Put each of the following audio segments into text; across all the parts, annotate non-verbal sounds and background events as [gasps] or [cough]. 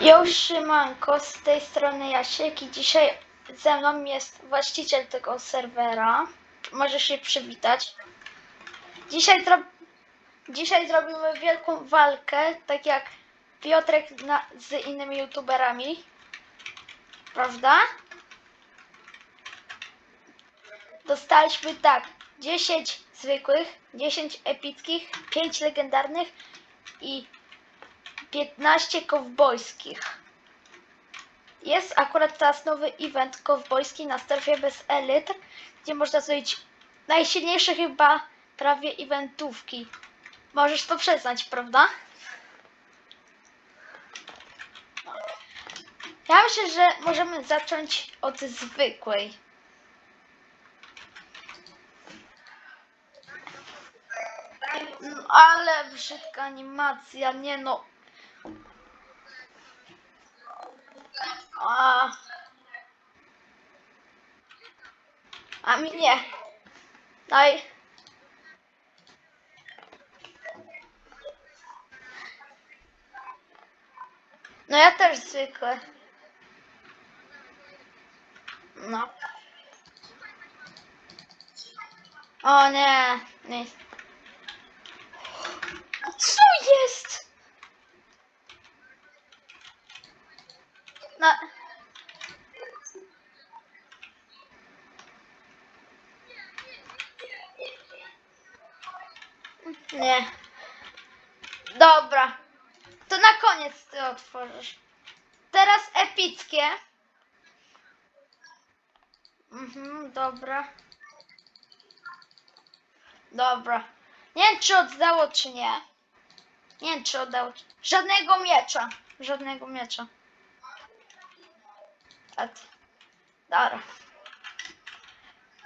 Yo, szymanko, z tej strony Jasiek i dzisiaj ze mną jest właściciel tego serwera. Możesz się przywitać. Dzisiaj, dzisiaj zrobimy wielką walkę, tak jak Piotrek na... z innymi youtuberami. Prawda? Dostaliśmy tak, 10 zwykłych, 10 epickich, 5 legendarnych i 15 kowbojskich. Jest akurat teraz nowy event kowbojski na strefie bez elit, gdzie można zrobić najsilniejsze chyba prawie eventówki. Możesz to przyznać, prawda? Ja myślę, że możemy zacząć od zwykłej. Mm, Ale brzydka animacja, nie no. A, a mi nie. Daj. No ja też zwykle. No. O nie, nie. Co jest? Na... Nie. Dobra. To na koniec ty otworzysz. Teraz epickie. Mhm, dobra. Dobra. Nie wiem, czy oddało, czy nie. Nie wiem, czy oddało. Żadnego miecza. Żadnego miecza. Tak. Dobra.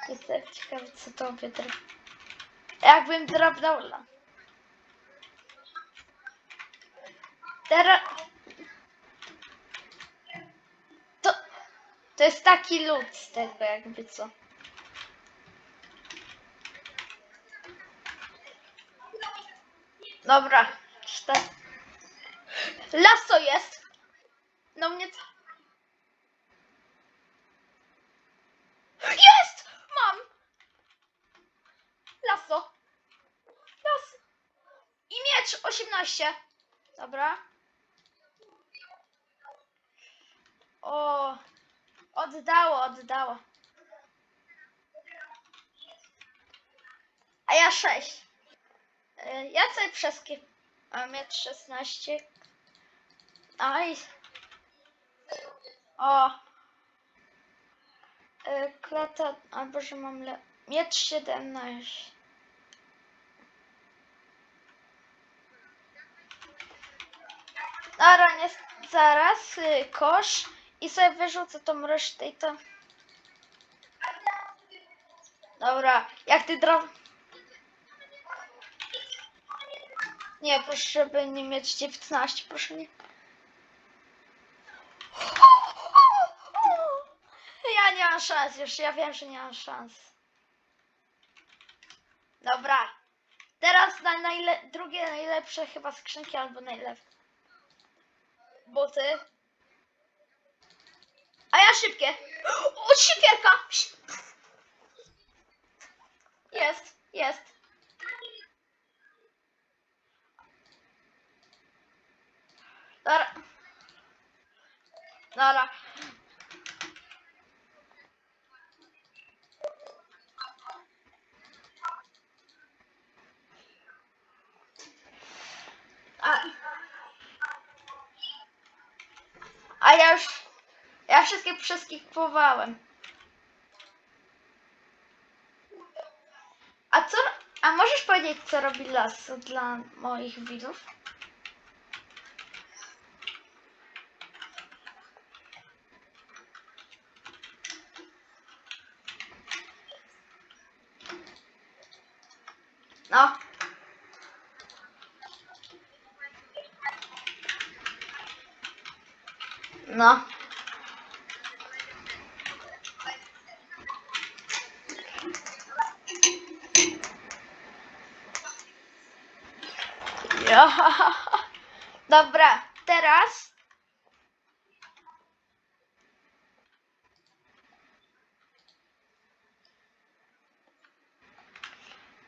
Jestem ciekawy, co to wydra. Jakbym drobnął la. Teraz... To... To jest taki lód z tego, jakby co. Dobra. Cztery. Lasso jest. No mnie... Jest! Mam! Lasso. Lasso. I miecz 18. Dobra. O. Oddało, oddało. A ja 6. Y, Ja sobie wszystkie. A miecz 16. Aj. O. Y, Klata, albo że mam le... Miecz 17. Dobra, nie, zaraz y, kosz i sobie wyrzucę tą resztę i to. Dobra, jak ty draw... Nie, proszę, żeby nie mieć 19, proszę nie. Ja nie mam szans już, ja wiem, że nie mam szans. Dobra. Teraz na najle... drugie najlepsze chyba skrzynki albo najlepsze. Boty. A ja szybkie. [gasps] O, siekierka! Jest, jest. Dobra. Dobra. A, a ja już. Ja wszystkie przeskipowałem. A co. A możesz powiedzieć, co robi lasso dla moich widzów? No. No. Jo. [laughs] Dobra, teraz.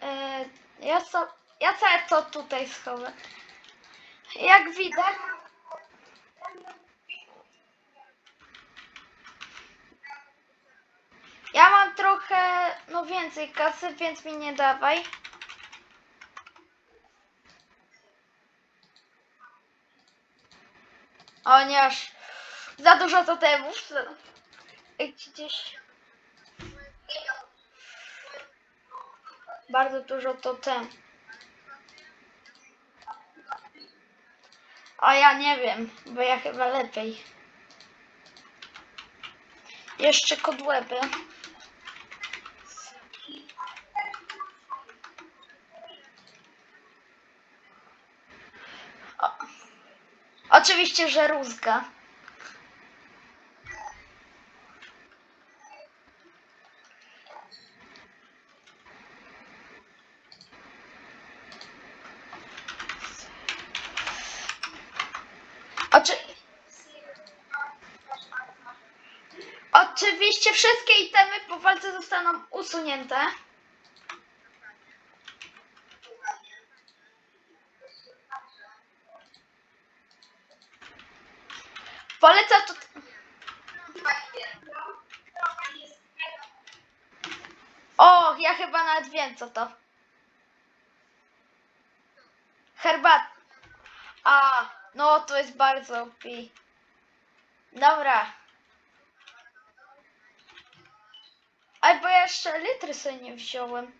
E, ja co, ja całe to tutaj schowam. Jak widać. Więcej kasy, więc mi nie dawaj. O nie, aż za dużo totemów. Gdzieś... Bardzo dużo totem. A ja nie wiem, bo ja chyba lepiej. Jeszcze kodłeby. Oczywiście, że rózga. Oczy... Oczywiście wszystkie itemy po walce zostaną usunięte. Polecam to... O, ja chyba nawet wiem co to. Herbat. A, no to jest bardzo OP. Dobra. Albo ja jeszcze litry sobie nie wziąłem.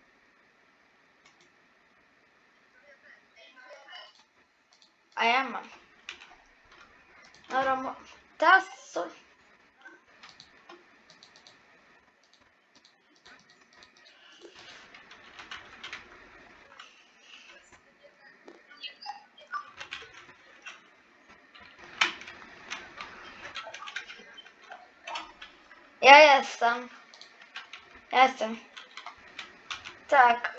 A ja mam. Dobra, mo- teraz co? Ja jestem. Ja jestem. Tak.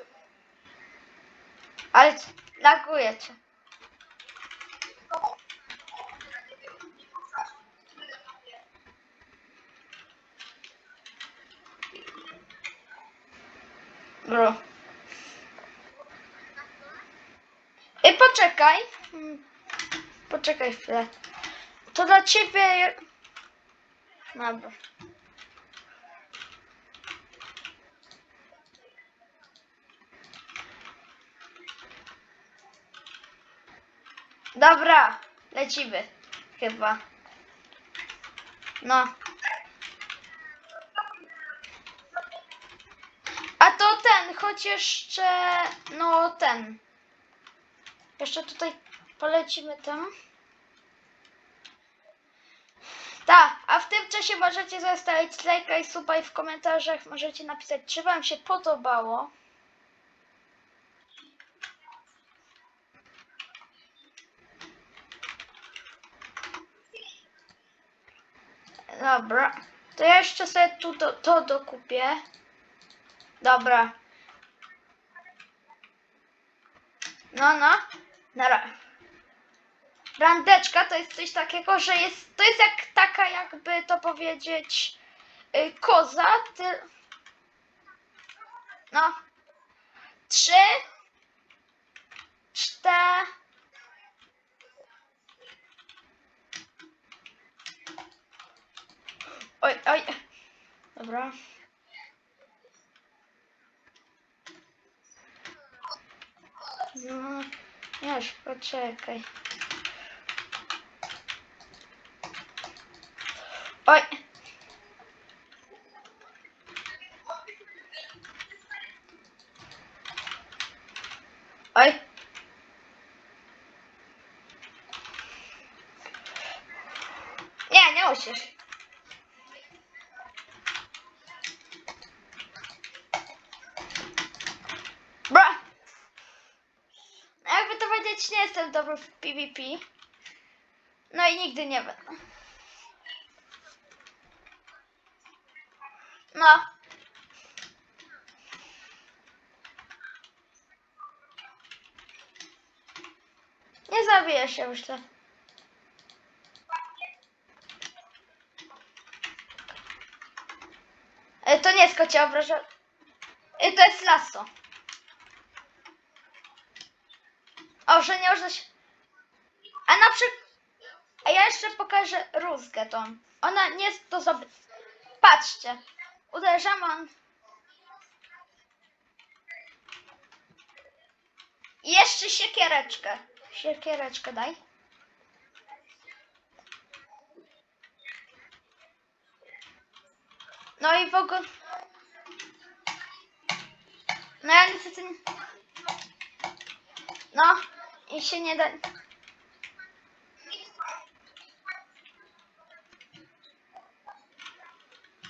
Ale laguje cię. Bro. Ej, poczekaj. Poczekaj chwilę. To dla ciebie... Dobra. Dobra, lecimy. Chyba. No. A to ten, choć jeszcze, no ten. Jeszcze tutaj polecimy tym. Tak, a w tym czasie możecie zostawić lajka i suba i w komentarzach możecie napisać, czy wam się podobało. Dobra, to ja jeszcze sobie tu do, to dokupię. Dobra. No, no. Nara. Randeczka to jest coś takiego, że jest, to jest jak taka jakby to powiedzieć y, koza, ty... No. Trzy. Cztery. Oj, oj. Dobra. No, już, poczekaj. Oj. Oj. Nie, nie musisz. Bra. Nie jestem dobry w PvP. No i nigdy nie będę. No. Nie zabiję się, myślę. E, To nie jest kocie To jest lasso. O, że nie można się... A na przykład... A ja jeszcze pokażę rózgę tą. Ona nie jest do zob... Patrzcie. Uderzam on... I jeszcze siekiereczkę. Siekiereczkę daj. No i w ogóle... No ja niestety... nie- No i się nie da...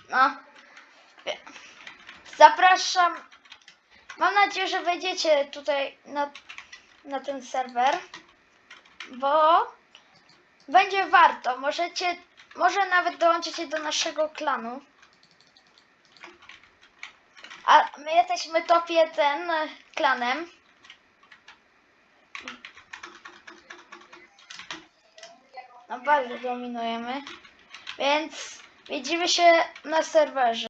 No. Zapraszam. Mam nadzieję, że wejdziecie tutaj na, na ten serwer, bo będzie warto. Możecie, może nawet dołączycie do naszego klanu. A my jesteśmy top 1 klanem. No bardzo dominujemy. Więc widzimy się na serwerze.